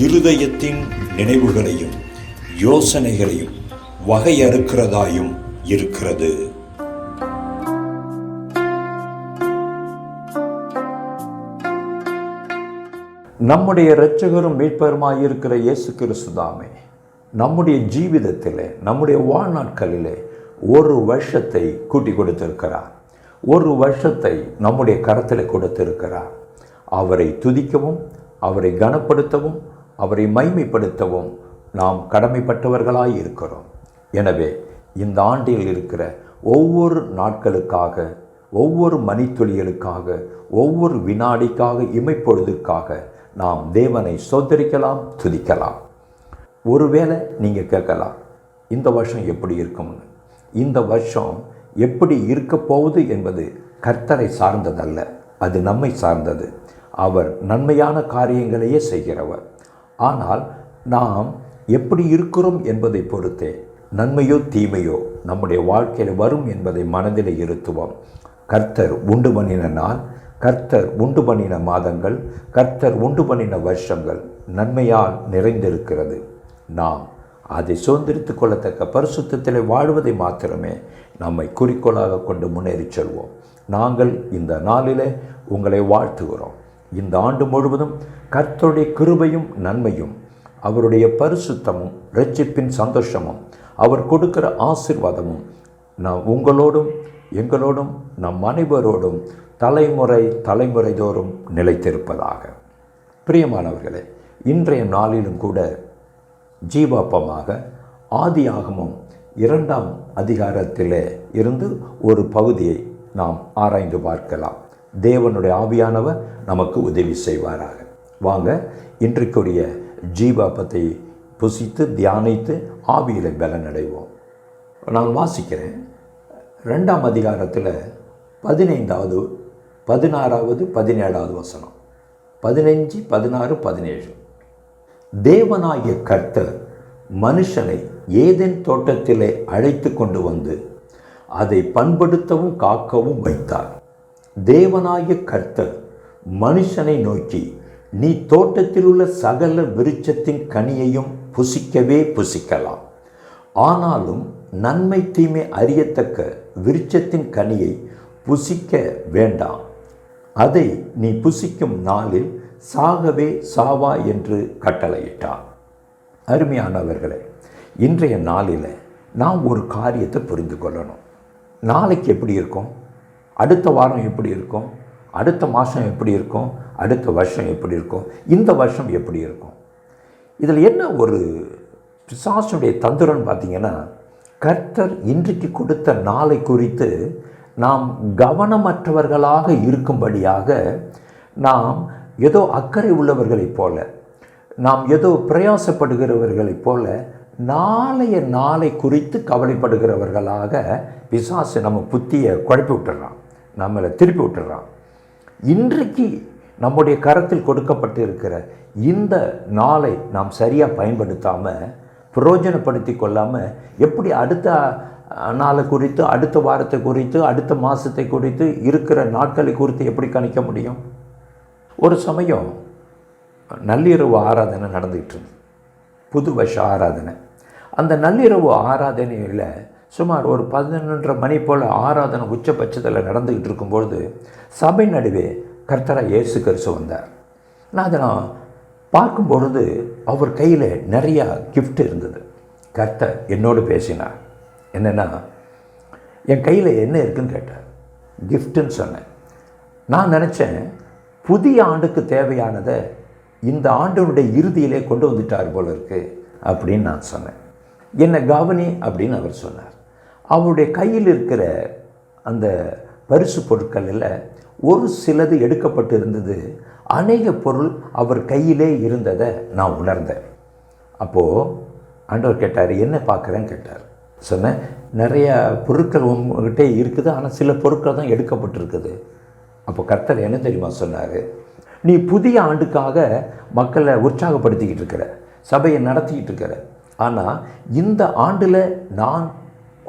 இருதயத்தின் நினைவுகளையும் யோசனைகளையும் வகையறுக்கிறதாயும் இருக்கிறது. நம்முடைய இரட்சகரும் மீட்பருமாயிருக்கிற இயேசு கிறிஸ்துதாமே நம்முடைய ஜீவிதத்திலே நம்முடைய வாழ்நாட்களிலே ஒரு வருஷத்தை கூட்டி கொடுத்திருக்கிறார். ஒரு வருஷத்தை நம்முடைய கரத்தில் கொடுத்திருக்கிறார். அவரை துதிக்கவும் அவரை கனப்படுத்தவும் அவரை மைமைப்படுத்தவும் நாம் கடமைப்பட்டவர்களாய் இருக்கிறோம். எனவே இந்த ஆண்டில் இருக்கிற ஒவ்வொரு நாட்களுக்காக ஒவ்வொரு மணித்துளிகளுக்காக ஒவ்வொரு வினாடிக்காக இமைப்பொழுதுக்காக நாம் தேவனை சோதரிக்கலாம் துதிக்கலாம். ஒருவேளை நீங்கள் கேட்கலாம் இந்த வருஷம் எப்படி இருக்கும்னு. இந்த வருஷம் எப்படி இருக்க போகுது என்பது கர்த்தரை சார்ந்ததல்ல அது நம்மை சார்ந்தது. அவர் நன்மையான காரியங்களையே செய்கிறவர். ஆனால் நாம் எப்படி இருக்கிறோம் என்பதை பொறுத்தே நன்மையோ தீமையோ நம்முடைய வாழ்க்கையில் வரும் என்பதை மனதில் இருத்துவோம். கர்த்தர் உண்டு பண்ணின நாள் கர்த்தர் உண்டு பண்ணின மாதங்கள் கர்த்தர் உண்டு பண்ணின வருஷங்கள் நன்மையால் நிறைந்திருக்கிறது. நாம் அதை சுதந்திரித்து கொள்ளத்தக்க பரிசுத்தத்தில் வாழ்வதை மாத்திரமே நம்மை குறிக்கோளாக கொண்டு முன்னேறி செல்வோம். நாங்கள் இந்த நாளிலே உங்களை வாழ்த்துகிறோம். இந்த ஆண்டு முழுவதும் கர்த்தருடைய கிருபையும் நன்மையும் அவருடைய பரிசுத்தமும் ரட்சிப்பின் சந்தோஷமும் அவர் கொடுக்கிற ஆசிர்வாதமும் நான் உங்களோடும் எங்களோடும் நம் அனைவரோடும் தலைமுறை தலைமுறை தோறும் நிலைத்திருப்பதாக. பிரியமானவர்களே இன்றைய நாளிலும் கூட ஜீவாப்பமாக ஆதி இரண்டாம் அதிகாரத்திலே இருந்து ஒரு பகுதியை நாம் ஆராய்ந்து பார்க்கலாம். தேவனுடைய ஆவியானவர் நமக்கு உதவி செய்வாராக. வாங்க இன்றைக்குரிய ஜீவாபத்தை புசித்து தியானித்து ஆவியில் பலனடைவோம். நான் வாசிக்கிறேன். ரெண்டாம் அதிகாரத்தில் பதினைந்தாவது பதினாறாவது பதினேழாவது வசனம். பதினஞ்சு பதினாறு பதினேழு. தேவனாகிய கர்த்தர் மனுஷனை ஏதேன் தோட்டத்திலே அழைத்து கொண்டு வந்து அதை பண்படுத்தவும் காக்கவும் வைத்தார். தேவனாய கர்த்தர் மனுஷனை நோக்கி நீ தோட்டத்தில் உள்ள சகல விருட்சத்தின் கனியையும் புசிக்கவே புசிக்கலாம். ஆனாலும் நன்மை தீமை அறியத்தக்க விருட்சத்தின் கனியை புசிக்க வேண்டாம். அதை நீ புசிக்கும் நாளில் சாகவே சாவா என்று கட்டளையிட்டார். அருமையானவர்களே இன்றைய நாளில் நாம் ஒரு காரியத்தை புரிந்து கொள்ளணும். நாளைக்கு எப்படி இருக்கும்? அடுத்த வாரம் எப்படி இருக்கும்? அடுத்த மாதம் எப்படி இருக்கும்? அடுத்த வருஷம் எப்படி இருக்கும்? இந்த வருஷம் எப்படி இருக்கும்? இதில் என்ன ஒரு பிசாசுடைய தந்திரம்னு பார்த்திங்கன்னா கர்த்தர் இன்றைக்கு கொடுத்த நாளை குறித்து நாம் கவனமற்றவர்களாக இருக்கும்படியாக நாம் ஏதோ அக்கறை உள்ளவர்களைப் போல நாம் ஏதோ பிரயாசப்படுகிறவர்களைப் போல நாளைய நாளை குறித்து கவலைப்படுகிறவர்களாக பிசாசு நம்ம புத்தியை குழப்பி விட்டுறான். நம்மளை திருப்பி விட்டுடுறான். இன்றைக்கு நம்முடைய கரத்தில் கொடுக்கப்பட்டு இருக்கிற இந்த நாளை நாம் சரியாக பயன்படுத்தாமல் பிரயோஜனப்படுத்தி கொள்ளாமல் எப்படி அடுத்த நாளை குறித்து அடுத்த வாரத்தை குறித்து அடுத்த மாதத்தை குறித்து இருக்கிற நாட்களை குறித்து எப்படி கணிக்க முடியும்? ஒரு சமயம் நள்ளிரவு ஆராதனை நடந்துகிட்டு இருந்தது. புது வருஷ ஆராதனை. அந்த நள்ளிரவு ஆராதனையில் சுமார் ஒரு பதினொன்றரை மணி போல் ஆராதனை உச்சபட்சத்தில் நடந்துக்கிட்டு இருக்கும்பொழுது சபை நடுவே கர்த்தரா இயேசு கிறிஸ்து வந்தார். நான் அதை நான் பார்க்கும் பொழுது அவர் கையில் நிறையா கிஃப்ட் இருந்தது. கர்த்தர் என்னோடு பேசினார். என்னென்னா என் கையில் என்ன இருக்குன்னு கேட்டார். கிஃப்ட்டுன்னு சொன்னேன். நான் நினச்சேன் புதிய ஆண்டுக்கு தேவையானதை இந்த ஆண்டினுடைய இறுதியிலே கொண்டு வந்துட்டார் போல இருக்குது அப்படின்னு நான் சொன்னேன். என்னை கவனி அப்படின்னு அவர் சொன்னார். அவருடைய கையில் இருக்கிற அந்த பரிசு பொருட்களில் ஒரு சிலது எடுக்கப்பட்டு இருந்தது. அநேக பொருள் அவர் கையிலே இருந்ததை நான் உணர்ந்தேன். அப்போது ஆண்டவர் கேட்டார் என்ன பார்க்குறேன்னு? கேட்டார். சொன்னேன் நிறைய பொருட்கள் உங்ககிட்டே இருக்குது ஆனால் சில பொருட்கள் தான் எடுக்கப்பட்டிருக்குது. அப்போ கர்த்தர் என்ன தெரியுமா சொன்னார்? நீ புதிய ஆண்டுக்காக மக்களை உற்சாகப்படுத்திக்கிட்டு இருக்கிற சபையை நடத்திக்கிட்டு இருக்கிற ஆனால் இந்த ஆண்டில் நான்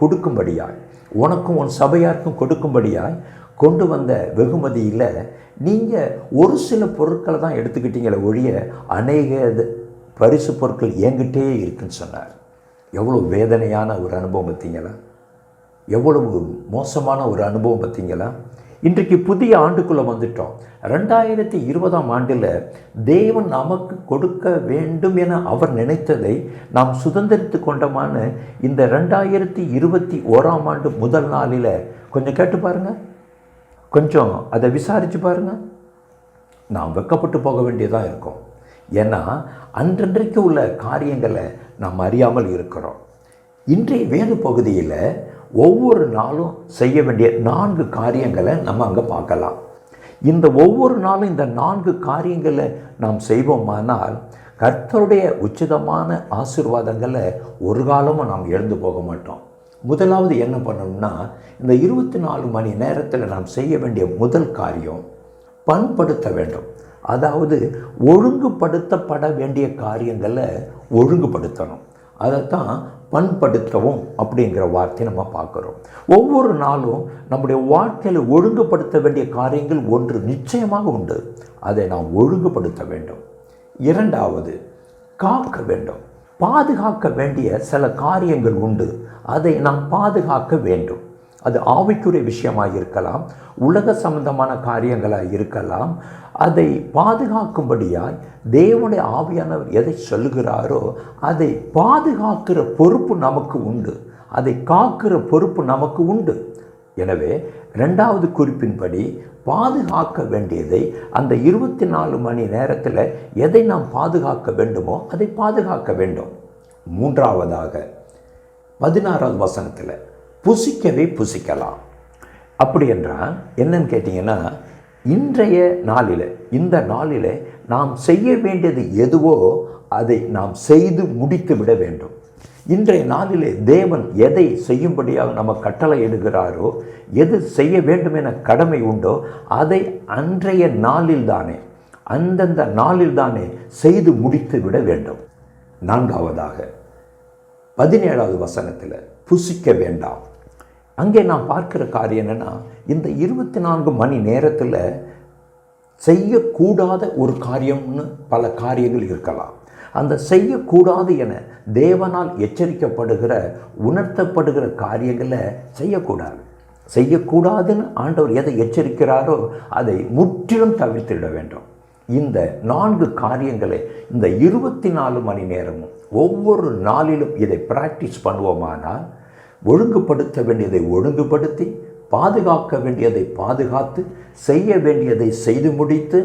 கொடுக்கும்படியாய் உனக்கும் உன் சபையாருக்கும் கொடுக்கும்படியாய் கொண்டு வந்த வெகுமதியில் நீங்கள் ஒரு சில பொருட்களை தான் எடுத்துக்கிட்டீங்களே ஒழிய அநேக இது பரிசு பொருட்கள் என்கிட்டே இருக்குன்னு சொன்னார். எவ்வளோ வேதனையான ஒரு அனுபவம் பார்த்தீங்களா? எவ்வளவு மோசமான ஒரு அனுபவம் பார்த்தீங்களா? இன்றைக்கு புதிய ஆண்டுக்குள்ளே வந்துட்டோம். ரெண்டாயிரத்தி இருபதாம் ஆண்டில் தேவன் நமக்கு கொடுக்க வேண்டும் என அவர் நினைத்ததை நாம் சுதந்திரித்து கொண்டமான இந்த ரெண்டாயிரத்தி இருபத்தி ஓராம் ஆண்டு முதல் நாளில் கொஞ்சம் கேட்டு பாருங்கள் கொஞ்சம் அதை விசாரித்து பாருங்கள் நாம் வெக்கப்பட்டு போக வேண்டியதாக இருக்கும். ஏன்னா அன்றன்றைக்கு உள்ள காரியங்களை நாம் அறியாமல் இருக்கிறோம். இன்றைய வேறு பகுதியில் ஒவ்வொரு நாளும் செய்ய வேண்டிய நான்கு காரியங்களை நம்ம அங்கே பார்க்கலாம். இந்த ஒவ்வொரு நாளும் இந்த நான்கு காரியங்களை நாம் செய்வோமானால் கர்த்தருடைய உச்சிதமான ஆசீர்வாதங்களை ஒரு காலமும் நாம் எழுந்து போக மாட்டோம். முதலாவது என்ன பண்ணணும்னா இந்த இருபத்தி நாலு மணி நேரத்தில் நாம் செய்ய வேண்டிய முதல் காரியம் பண்படுத்த வேண்டும். அதாவது ஒழுங்குபடுத்தப்பட வேண்டிய காரியங்களை ஒழுங்குபடுத்தணும். அதைத்தான் பண்படுத்தவும் அப்படிங்கிற வார்த்தையை நம்ம பார்க்குறோம். ஒவ்வொரு நாளும் நம்முடைய வாழ்க்கையில் ஒழுங்குபடுத்த வேண்டிய காரியங்கள் ஒன்று நிச்சயமாக உண்டு. அதை நாம் ஒழுங்குபடுத்த வேண்டும். இரண்டாவது காக்க வேண்டும். பாதுகாக்க வேண்டிய சில காரியங்கள் உண்டு. அதை நாம் பாதுகாக்க வேண்டும். அது ஆவிக்குரிய விஷயமாக இருக்கலாம் உலக சம்பந்தமான காரியங்களாக இருக்கலாம். அதை பாதுகாக்கும்படியாய் தேவனுடைய ஆவியானவர் எதை சொல்லுகிறாரோ அதை பாதுகாக்கிற பொறுப்பு நமக்கு உண்டு. அதை காக்கிற பொறுப்பு நமக்கு உண்டு. எனவே ரெண்டாவது குறிப்பின்படி பாதுகாக்க வேண்டியதை அந்த இருபத்தி நாலு மணி நேரத்தில் எதை நாம் பாதுகாக்க வேண்டுமோ அதை பாதுகாக்க வேண்டும். மூன்றாவதாக பதினாறாவது வசனத்தில் புசிக்கவே புசிக்கலாம். அப்படி என்றால் என்னன்னு கேட்டிங்கன்னா இன்றைய நாளில் இந்த நாளில் நாம் செய்ய வேண்டியது எதுவோ அதை நாம் செய்து முடித்து விட வேண்டும். இன்றைய நாளிலே தேவன் எதை செய்யும்படியாக நம்ம கட்டளை இடுகிறாரோ எது செய்ய வேண்டும் என கடமை உண்டோ அதை அன்றைய நாளில்தானே அந்தந்த நாளில்தானே செய்து முடித்து விட வேண்டும். நான்காவதாக பதினேழாவது வசனத்தில் புசிக்க வேண்டாம். அங்கே நான் பார்க்குற காரியம் என்னென்னா இந்த இருபத்தி நான்கு மணி நேரத்தில் செய்யக்கூடாத ஒரு காரியம்னு பல காரியங்கள் இருக்கலாம். அந்த செய்யக்கூடாது என தேவனால் எச்சரிக்கப்படுகிற உணர்த்தப்படுகிற காரியங்களை செய்யக்கூடாது. செய்யக்கூடாதுன்னு ஆண்டவர் எதை எச்சரிக்கிறாரோ அதை முற்றிலும் தவிர்த்திட வேண்டும். இந்த நான்கு காரியங்களை இந்த இருபத்தி நாலு மணி நேரமும் ஒவ்வொரு நாளிலும் இதை ப்ராக்டிஸ் பண்ணுவோமானால் ஒழுங்குபடுத்த வேண்டியதை ஒழுங்குபடுத்தி பாதுகாக்க வேண்டியதை பாதுகாத்து செய்ய வேண்டியதை செய்து முடித்து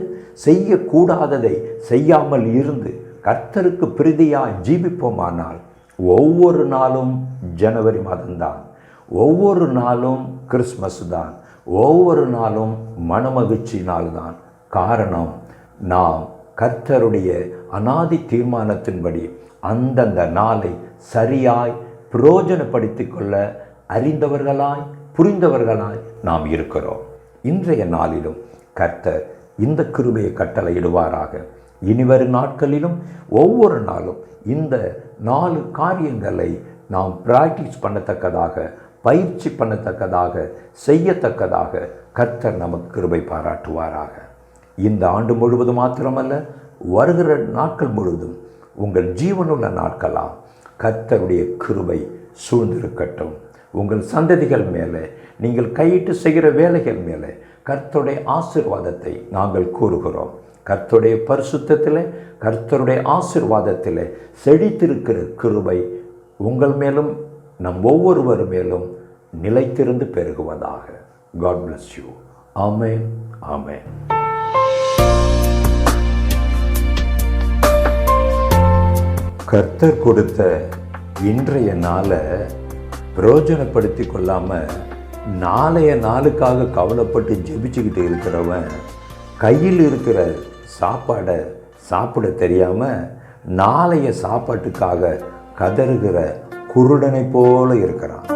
செய்யக்கூடாததை செய்யாமல் இருந்து கர்த்தருக்கு பிரீதியாக ஜீவிப்போமானால் ஒவ்வொரு நாளும் ஜனவரி மாதம்தான். ஒவ்வொரு நாளும் கிறிஸ்மஸ் தான் ஒவ்வொரு நாளும் மனமகிழ்ச்சி நாள் தான் காரணம் நாம் கர்த்தருடைய அனாதி தீர்மானத்தின்படி அந்தந்த நாளை சரியாய் பிரயோஜனப்படுத்திக் கொள்ள அறிந்தவர்களாய் புரிந்தவர்களாய் நாம் இருக்கிறோம். இன்றைய நாளிலும் கர்த்தர் இந்த கிருபையை கட்டளையிடுவாராக. இனிவரும் நாட்களிலும் ஒவ்வொரு நாளும் இந்த நாலு காரியங்களை நாம் பிராக்டிஸ் பண்ணத்தக்கதாக பயிற்சி பண்ணத்தக்கதாக செய்யத்தக்கதாக கர்த்தர் நமக்கு கிருபை பாராட்டுவாராக. இந்த ஆண்டு முழுவதும் மாத்திரமல்ல வருகிற நாட்கள் முழுவதும் உங்கள் ஜீவனுள்ள நாட்களாம் கர்த்தருடைய கிருபை சூழ்ந்திருக்கட்டும். உங்கள் சந்ததிகள் மேலே நீங்கள் கையிட்டு செய்கிற வேலைகள் மேலே கர்த்தருடைய ஆசிர்வாதத்தை நாங்கள் கூறுகிறோம். கர்த்தருடைய பரிசுத்தத்தில் கர்த்தருடைய ஆசிர்வாதத்தில் செழித்திருக்கிற கிருபை உங்கள் மேலும் நம் ஒவ்வொருவர் மேலும் நிலைத்திருந்து பெருகுவதாக. காட் பிளஸ் யூ ஆமே ஆமே கர்த்தர் கொடுத்த இன்றைய நாளை பிரயோஜனப்படுத்தி கொள்ளாமல் நாளைய நாளுக்காக கவலைப்பட்டு ஜெபிச்சுக்கிட்டு இருக்கிறவன் கையில் இருக்கிற சாப்பாடை சாப்பிட தெரியாமல் நாளைய சாப்பாட்டுக்காக கதறுகிற குருடனை போல இருக்கிறான்.